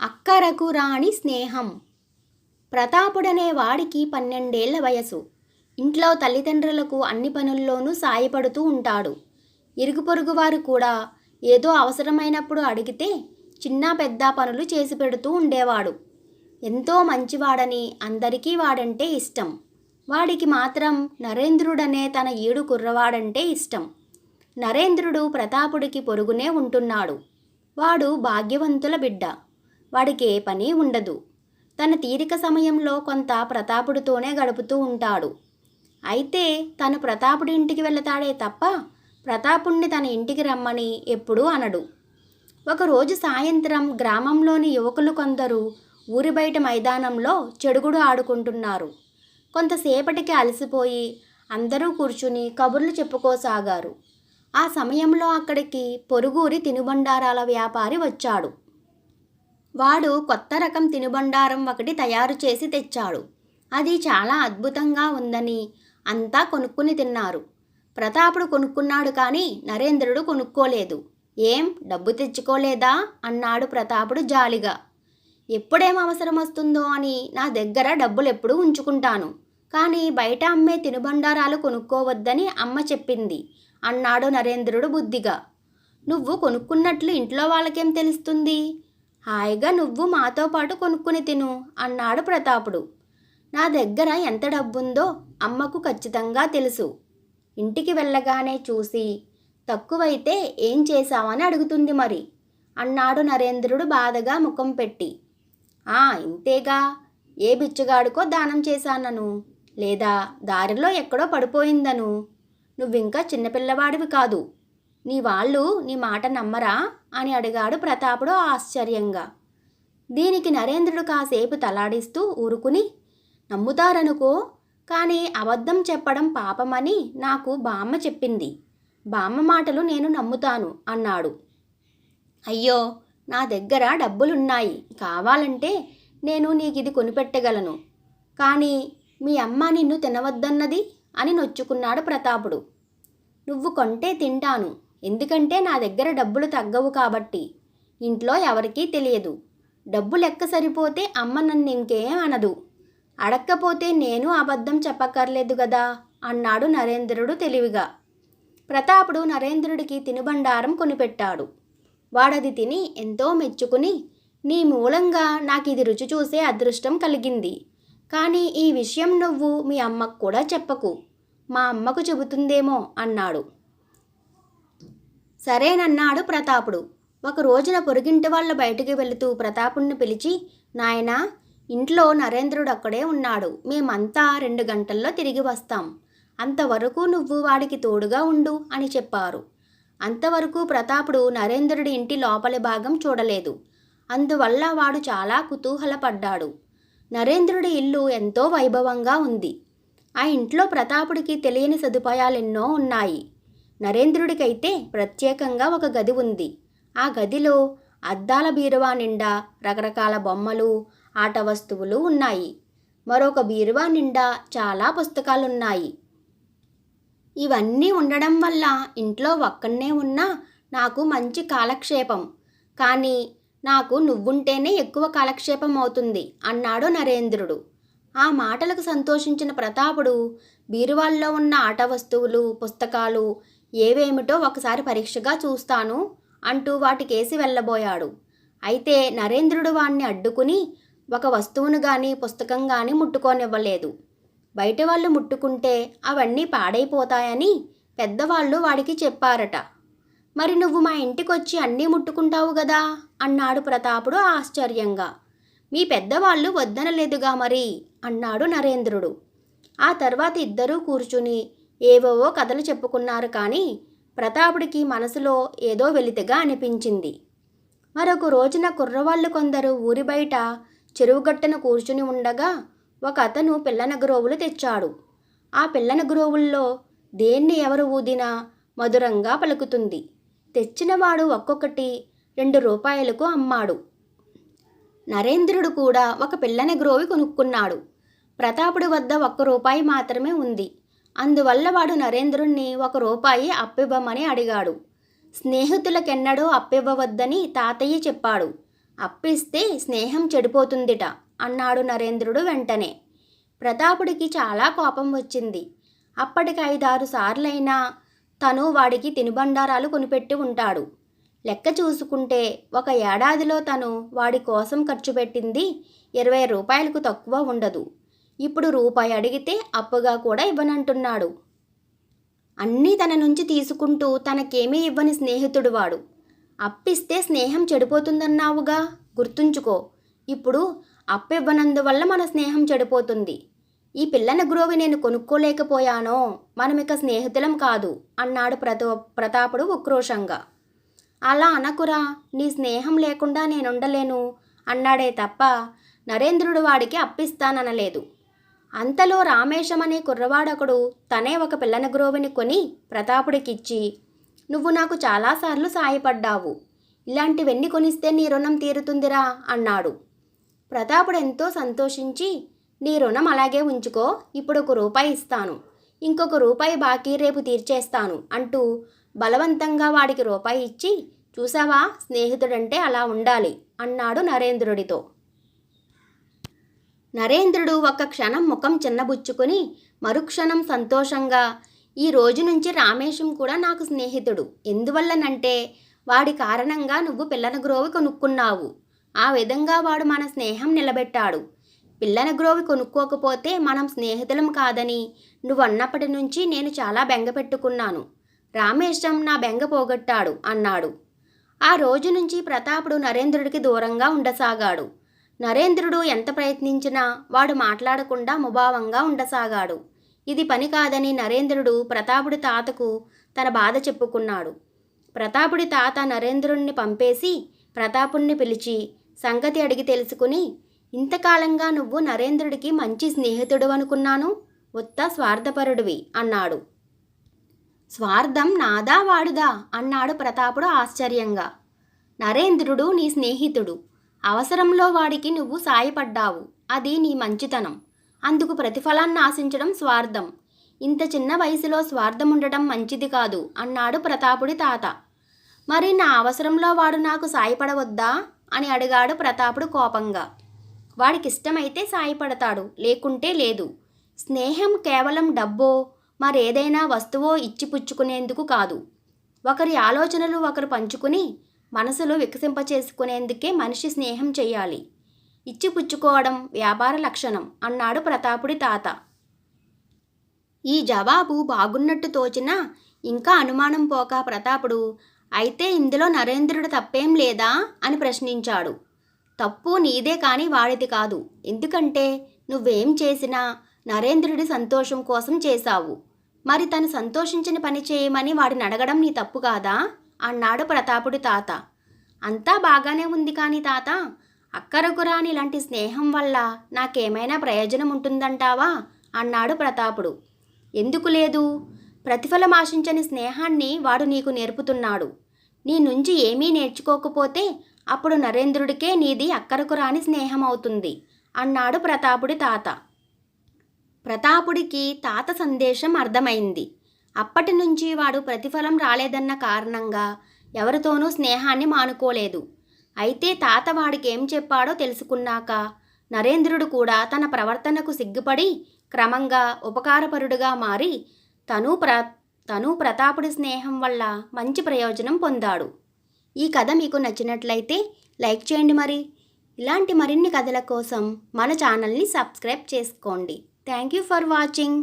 అక్కరకు రాణి స్నేహం. ప్రతాపుడనే వాడికి పన్నెండేళ్ళ వయసు. ఇంట్లో తల్లిదండ్రులకు అన్ని పనుల్లోనూ సాయపడుతూ ఉంటాడు. ఇరుగు పొరుగు వారు కూడా ఏదో అవసరమైనప్పుడు అడిగితే చిన్న పెద్ద పనులు చేసి పెడుతూ ఉండేవాడు. ఎంతో మంచివాడని అందరికీ వాడంటే ఇష్టం. వాడికి మాత్రం నరేంద్రుడనే తన ఏడు కుర్రవాడంటే ఇష్టం. నరేంద్రుడు ప్రతాపుడికి పొరుగునే ఉంటున్నాడు. వాడు భాగ్యవంతుల బిడ్డ. వాడికి ఏ పని ఉండదు. తన తీరిక సమయంలో కొంత ప్రతాపుడితోనే గడుపుతూ ఉంటాడు. అయితే తను ప్రతాపుడి ఇంటికి వెళతాడే తప్ప ప్రతాపుణ్ణి తన ఇంటికి రమ్మని ఎప్పుడూ అనడు. ఒకరోజు సాయంత్రం గ్రామంలోని యువకులు కొందరు ఊరి బయట మైదానంలో చెడుగుడు ఆడుకుంటున్నారు. కొంతసేపటికి అలసిపోయి అందరూ కూర్చుని కబుర్లు చెప్పుకోసాగారు. ఆ సమయంలో అక్కడికి పొరుగురి తినుబండారాల వ్యాపారి వచ్చాడు. వాడు కొత్త రకం తినుబండారం ఒకటి తయారు చేసి తెచ్చాడు. అది చాలా అద్భుతంగా ఉందని అంతా కొనుక్కుని తిన్నారు. ప్రతాపుడు కొనుక్కున్నాడు కానీ నరేంద్రుడు కొనుక్కోలేదు. ఏం? డబ్బు తెచ్చుకోలేదా? అన్నాడు ప్రతాపుడు జాలిగా. ఎప్పుడేం అవసరం వస్తుందో అని నా దగ్గర డబ్బులు ఎప్పుడూ ఉంచుకుంటాను. కానీ బయట అమ్మే తినుబండారాలు కొనుక్కోవద్దని అమ్మ చెప్పింది అన్నాడు నరేంద్రుడు బుద్ధిగా. నువ్వు కొనుక్కున్నట్లు ఇంట్లో వాళ్ళకేం తెలుస్తుంది? హాయిగా నువ్వు మాతో పాటు కొనుక్కుని తిను అన్నాడు ప్రతాపుడు. నా దగ్గర ఎంత డబ్బుందో అమ్మకు ఖచ్చితంగా తెలుసు. ఇంటికి వెళ్ళగానే చూసి తక్కువైతే ఏం చేశావని అడుగుతుంది మరి అన్నాడు నరేంద్రుడు బాధగా ముఖం పెట్టి. ఆ ఇంతేగా. ఏ బిచ్చగాడికో దానం చేశానను. లేదా దారిలో ఎక్కడో పడిపోయిందను. నువ్వింకా చిన్నపిల్లవాడివి కాదు. నీ వాళ్ళు నీ మాట నమ్మరా? అని అడిగాడు ప్రతాపుడు ఆశ్చర్యంగా. దీనికి నరేంద్రుడు కాసేపు తలాడిస్తూ ఊరుకుని నమ్ముతారనుకో కానీ అబద్ధం చెప్పడం పాపమని నాకు బామ్మ చెప్పింది. బామ్మ మాటలు నేను నమ్ముతాను అన్నాడు. అయ్యో నా దగ్గర డబ్బులున్నాయి. కావాలంటే నేను నీకు ఇది కొనిపెట్టగలను. కానీ మీ అమ్మ నిన్ను తినవద్దన్నది అని నొచ్చుకున్నాడు ప్రతాపుడు. నువ్వు కొంటే తింటాను. ఎందుకంటే నా దగ్గర డబ్బులు తగ్గవు కాబట్టి. ఇంట్లో ఎవరికీ తెలియదు. డబ్బు లెక్క సరిపోతే అమ్మ నన్ను ఇంకేం అనదు. అడక్కపోతే నేను అబద్ధం చెప్పక్కర్లేదు గదా అన్నాడు నరేంద్రుడు తెలివిగా. ప్రతాపుడు నరేంద్రుడికి తినుబండారం కొనిపెట్టాడు. వాడది తిని ఎంతో మెచ్చుకుని నీ మూలంగా నాకు ఇది రుచి చూసే అదృష్టం కలిగింది. కానీ ఈ విషయం నువ్వు మీ అమ్మకు కూడా చెప్పకు. మా అమ్మకు చెబుతుందేమో అన్నాడు. సరేనన్నాడు ప్రతాపుడు. ఒక రోజున పొరుగింటి వాళ్ళ బయటికి వెళుతూ ప్రతాపుణ్ణి పిలిచి నాయనా ఇంట్లో నరేంద్రుడు అక్కడే ఉన్నాడు. మేమంతా రెండు గంటల్లో తిరిగి వస్తాం. అంతవరకు నువ్వు వాడికి తోడుగా ఉండు అని చెప్పారు. అంతవరకు ప్రతాపుడు నరేంద్రుడి ఇంటి లోపలి భాగం చూడలేదు. అందువల్ల వాడు చాలా కుతూహలపడ్డాడు. నరేంద్రుడి ఇల్లు ఎంతో వైభవంగా ఉంది. ఆ ఇంట్లో ప్రతాపుడికి తెలియని సదుపాయాలెన్నో ఉన్నాయి. నరేంద్రుడికైతే ప్రత్యేకంగా ఒక గది ఉంది. ఆ గదిలో అద్దాల బీరువా నిండా రకరకాల బొమ్మలు ఆట వస్తువులు ఉన్నాయి. మరొక బీరువా నిండా చాలా పుస్తకాలున్నాయి. ఇవన్నీ ఉండడం వల్ల ఇంట్లో ఒక్కనే ఉన్నా నాకు మంచి కాలక్షేపం. కానీ నాకు నువ్వుంటేనే ఎక్కువ కాలక్షేపం అవుతుంది అన్నాడు నరేంద్రుడు. ఆ మాటలకు సంతోషించిన ప్రతాపుడు బీరువాల్లో ఉన్న ఆట వస్తువులు పుస్తకాలు ఏవేమిటో ఒకసారి పరీక్షగా చూస్తాను అంటూ వాటికేసి వెళ్ళబోయాడు. అయితే నరేంద్రుడు వాణ్ణి అడ్డుకుని ఒక వస్తువును కానీ పుస్తకం కానీ ముట్టుకోనివ్వలేదు. బయట వాళ్ళు ముట్టుకుంటే అవన్నీ పాడైపోతాయని పెద్దవాళ్ళు వాడికి చెప్పారట. మరి నువ్వు మా ఇంటికొచ్చి అన్నీ ముట్టుకుంటావు కదా అన్నాడు ప్రతాపుడు ఆశ్చర్యంగా. మీ పెద్దవాళ్ళు వద్దనలేదుగా మరి అన్నాడు నరేంద్రుడు. ఆ తర్వాత ఇద్దరూ కూర్చుని ఏవేవో కథలు చెప్పుకున్నారు కానీ ప్రతాపుడికి మనసులో ఏదో వెలితిగా అనిపించింది. మరొక రోజున కుర్రవాళ్ళు కొందరు ఊరి బయట చెరువుగట్టన కూర్చుని ఉండగా ఒక అతను పిల్లన గ్రోవులు తెచ్చాడు. ఆ పిల్లన గ్రోవుల్లో దేన్ని ఎవరు ఊదినా మధురంగా పలుకుతుంది. తెచ్చినవాడు ఒక్కొక్కటి రెండు రూపాయలకు అమ్మాడు. నరేంద్రుడు కూడా ఒక పిల్లని గ్రోవి కొనుక్కున్నాడు. ప్రతాపుడి వద్ద ఒక్క రూపాయి మాత్రమే ఉంది. అందువల్ల వాడు నరేంద్రుణ్ణి ఒక రూపాయి అప్పివ్వమని అడిగాడు. స్నేహితులకెన్నడూ అప్పివ్వవద్దని తాతయ్య చెప్పాడు. అప్పిస్తే స్నేహం చెడిపోతుందిట అన్నాడు నరేంద్రుడు వెంటనే. ప్రతాపుడికి చాలా కోపం వచ్చింది. అప్పటికి ఐదారు సార్లైనా తను వాడికి తినుబండారాలు కొనిపెట్టి ఉంటాడు. లెక్క చూసుకుంటే ఒక ఏడాదిలో తను వాడి కోసం ఖర్చు పెట్టింది ఇరవై రూపాయలకు తక్కువ ఉండదు. ఇప్పుడు రూపాయి అడిగితే అప్పుగా కూడా ఇవ్వనంటున్నాడు. అన్నీ తన నుంచి తీసుకుంటూ తనకేమీ ఇవ్వని స్నేహితుడు వాడు అప్పిస్తే స్నేహం చెడిపోతుందన్నావుగా? గుర్తుంచుకో ఇప్పుడు అప్పివ్వనందువల్ల మన స్నేహం చెడిపోతుంది. ఈ పిల్లన గ్రోవి నేను కొనుక్కోలేకపోయానో మనమిక స్నేహితులం కాదు అన్నాడు ప్రతో ప్రతాపుడు ఉక్రోషంగా. అలా అనకురా నీ స్నేహం లేకుండా నేనుండలేను అన్నాడే తప్ప నరేంద్రుడు వాడికి అప్పిస్తాననలేదు. అంతలో రామేశం అనే కుర్రవాడొకడు తనే ఒక పిల్లని గ్రోవిని కొని ప్రతాపుడికిచ్చి నువ్వు నాకు చాలాసార్లు సాయపడ్డావు. ఇలాంటివన్నీ కొనిస్తే నీ రుణం తీరుతుందిరా అన్నాడు. ప్రతాపుడు ఎంతో సంతోషించి నీ రుణం అలాగే ఉంచుకో ఇప్పుడు ఒక రూపాయి ఇస్తాను. ఇంకొక రూపాయి బాకీ రేపు తీర్చేస్తాను అంటూ బలవంతంగా వాడికి రూపాయి ఇచ్చి చూసావా స్నేహితుడంటే అలా ఉండాలి అన్నాడు నరేంద్రుడితో. నరేంద్రుడు ఒక క్షణం ముఖం చిన్నబుచ్చుకొని మరుక్షణం సంతోషంగా ఈ రోజు నుంచి రామేశం కూడా నాకు స్నేహితుడు. ఎందువల్లనంటే వాడి కారణంగా నువ్వు పిల్లన గ్రోవి కొనుక్కున్నావు. ఆ విధంగా వాడు మన స్నేహం నిలబెట్టాడు. పిల్లన గ్రోవి కొనుక్కోకపోతే మనం స్నేహితులం కాదని నువ్వు అన్నప్పటి నుంచి నేను చాలా బెంగ పెట్టుకున్నాను. రామేశం నా బెంగ పోగొట్టాడు అన్నాడు. ఆ రోజు నుంచి ప్రతాపుడు నరేంద్రుడికి దూరంగా ఉండసాగాడు. నరేంద్రుడు ఎంత ప్రయత్నించినా వాడు మాట్లాడకుండా ముభావంగా ఉండసాగాడు. ఇది పని కాదని నరేంద్రుడు ప్రతాపుడి తాతకు తన బాధ చెప్పుకున్నాడు. ప్రతాపుడి తాత నరేంద్రుణ్ణి పంపేసి ప్రతాపుణ్ణి పిలిచి సంగతి అడిగి తెలుసుకుని ఇంతకాలంగా నువ్వు నరేంద్రుడికి మంచి స్నేహితుడు అనుకున్నాను? ఉత్త స్వార్థపరుడివి అన్నాడు. స్వార్థం నాదా వాడుదా? అన్నాడు ప్రతాపుడు ఆశ్చర్యంగా. నరేంద్రుడు నీ స్నేహితుడు. అవసరంలో వాడికి నువ్వు సాయపడ్డావు. అది నీ మంచితనం. అందుకు ప్రతిఫలాన్ని ఆశించడం స్వార్థం. ఇంత చిన్న వయసులో స్వార్థం ఉండడం మంచిది కాదు అన్నాడు ప్రతాపుడి తాత. మరి నా అవసరంలో వాడు నాకు సాయపడవద్దా? అని అడిగాడు ప్రతాపుడు కోపంగా. వాడికిష్టమైతే సాయపడతాడు లేకుంటే లేదు. స్నేహం కేవలం డబ్బో మరేదైనా వస్తువో ఇచ్చిపుచ్చుకునేందుకు కాదు. ఒకరి ఆలోచనలు ఒకరు పంచుకుని మనసులు వికసింపచేసుకునేందుకే మనిషి స్నేహం చేయాలి ఇచ్చిపుచ్చుకోవడం వ్యాపార లక్షణం అన్నాడు ప్రతాపుడి తాత. ఈ జవాబు బాగున్నట్టు తోచినా ఇంకా అనుమానం పోక ప్రతాపుడు అయితే ఇందులో నరేంద్రుడు తప్పేం లేదా అని ప్రశ్నించాడు. తప్పు నీదే కానీ వాడిది కాదు. ఎందుకంటే నువ్వేం చేసినా నరేంద్రుడి సంతోషం కోసం చేశావు. మరి తను సంతోషించిన పని చేయమని వాడిని అడగడం నీ తప్పు కాదా? అన్నాడు ప్రతాపుడి తాత. అంతా బాగానే ఉంది కానీ తాత అక్కరకు రాని ఇలాంటి స్నేహం వల్ల నాకేమైనా ప్రయోజనం ఉంటుందంటావా? అన్నాడు ప్రతాపుడు. ఎందుకు లేదు? ప్రతిఫలం ఆశించని స్నేహాన్ని వాడు నీకు నేర్పుతున్నాడు. నీ నుంచి ఏమీ నేర్చుకోకపోతే అప్పుడు నరేంద్రుడికే నీది అక్కరకు రాని స్నేహం అవుతుంది అన్నాడు ప్రతాపుడి తాత. ప్రతాపుడికి తాత సందేశం అర్థమైంది. అప్పటి నుంచి వాడు ప్రతిఫలం రాలేదన్న కారణంగా ఎవరితోనూ స్నేహాన్ని మానుకోలేదు. అయితే తాత వాడికి ఏం చెప్పాడో తెలుసుకున్నాక నరేంద్రుడు కూడా తన ప్రవర్తనకు సిగ్గుపడి క్రమంగా ఉపకారపరుడుగా మారి తను ప్ర తను ప్రతాపుడి స్నేహం వల్ల మంచి ప్రయోజనం పొందాడు. ఈ కథ మీకు నచ్చినట్లయితే లైక్ చేయండి మరి. ఇలాంటి మరిన్ని కథల కోసం మన ఛానల్ని సబ్స్క్రైబ్ చేసుకోండి. Thank you for watching.